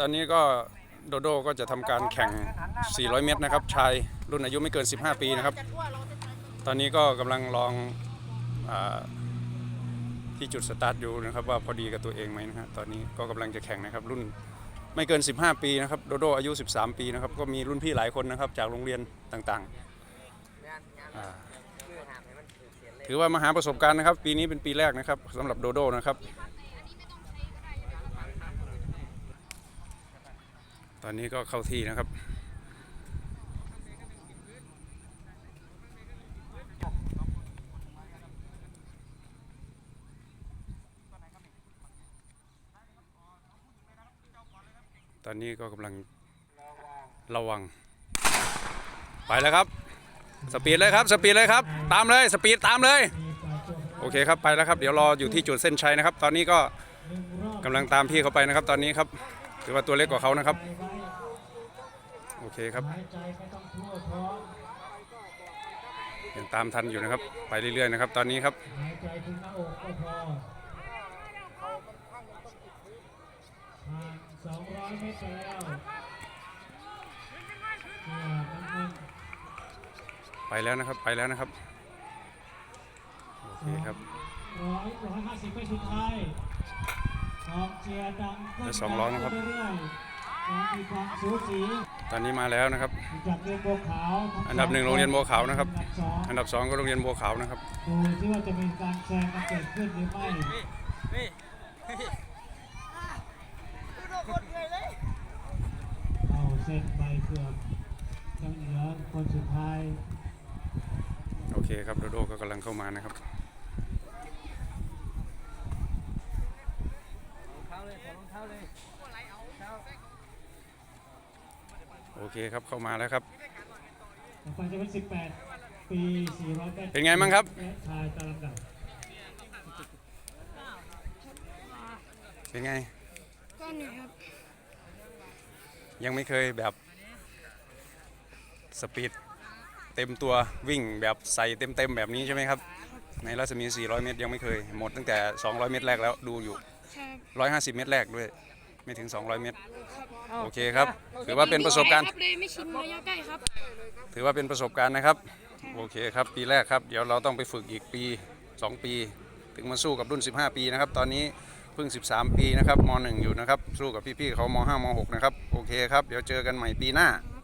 ตอนนี้ก็โดโดก็จะทำการแข่ง 400 เมตรนะครับ ชายรุ่นอายุไม่เกิน 15 ปีนะครับ ตอนนี้ก็กำลังลองอที่จุดสตาร์ทอยู่นะครับว่าพอดีกับตัวเองไหมนะฮะตอนนี้ก็กำลังจะแข่งนะครับ รุ่นไม่เกิน 15 ปีนะครับโดโดอายุ 13 ปีนะครับก็มีรุ่นพี่หลายคนนะครับจากโรงเรียนต่างๆ ถือว่ามาหาประสบการณ์นะครับ ปีนี้เป็นปีแรกนะครับสำหรับโดโดนะครับ อนนี้ก็เข้าที่นะครับตอนนี้ก็กำลังระวัง ไปแล้วครับ สปีดเลยครับ สปีดเลยครับ ตามเลย สปีดตามเลย โอเคครับ ไปแล้วครับ เดี๋ยวรออยู่ที่จุดเส้นชัยนะครับ ตอนนี้ก็กำลังตามพี่เขาไปนะครับ ตอนนี้ครับ ถือว่าตัวเล็กกว่าเขานะครับ อเคครับ ยังตามทันอยู่นะครับ ไปเรื่อยๆนะครับ ตอนนี้ครับหายใจถึงหน้าอกก็พอผ่านสองร้อยเมตรไปแล้วเนี่ยน้ำเงินไปแล้วนะครับ ไปแล้วนะครับ โอเคครับร้อยร้อยห้าสิบไปสุดท้ายกองเชียร์ดังเหลือสองร้อยนะครับ เรื่อยๆยังมีความสูสีตอนนี้มาแล้วนะครับจากเรียนบัวขาวทั้อันดับหนึ่งโรงเรียนบัวขาวนะครับอันดับสองอันดับสองก็โรงเรียนบัวขาวนะครับดูที่ว่าจะมีการแซงกันเกิดขึ้นหรือไม่เอาเส้นไปเกือบยังเหลือคนสุดท้าย โอเคครับโดโดก็กำลังเข้ามานะครับ โอเคครับเข้ามาแล้วครับต่อไปจะเป็น18 ปี400เมตรเป็นไงบ้างครับ และชายตามลำดับเป็นไง ก็เหนื่อยครับ ยังไม่เคยแบบสปีดเต็มตัววิ่งแบบใส่เต็มๆแบบนี้ใช่ไหมครับ ในรัศมี 400 เมตรยังไม่เคย หมดตั้งแต่ 200 เมตรแรกแล้วดูอยู่ ใช่ครับ150 เมตรแรกด้วย ไม่ถึง 200 เมตร โอเคครับ ถือว่าเป็นประสบการณ์คเลยไม่ชินระยะใกล้ครับ ถือว่าเป็นประสบการณ์นะครับ โอเคครับ ปีแรกครับ เดี๋ยวเราต้องไปฝึกอีกปี 2 ปี ถึงมาสู้กับรุ่น 15 ปีนะครับ ตอนนี้เพิ่ง 13 ปีนะครับม .1 อยู่นะครับ สู้กับพี่ๆเขาม .5 ม .6 นะครับ โอเคครับ เดี๋ยวเจอกันใหม่ปีหน้าค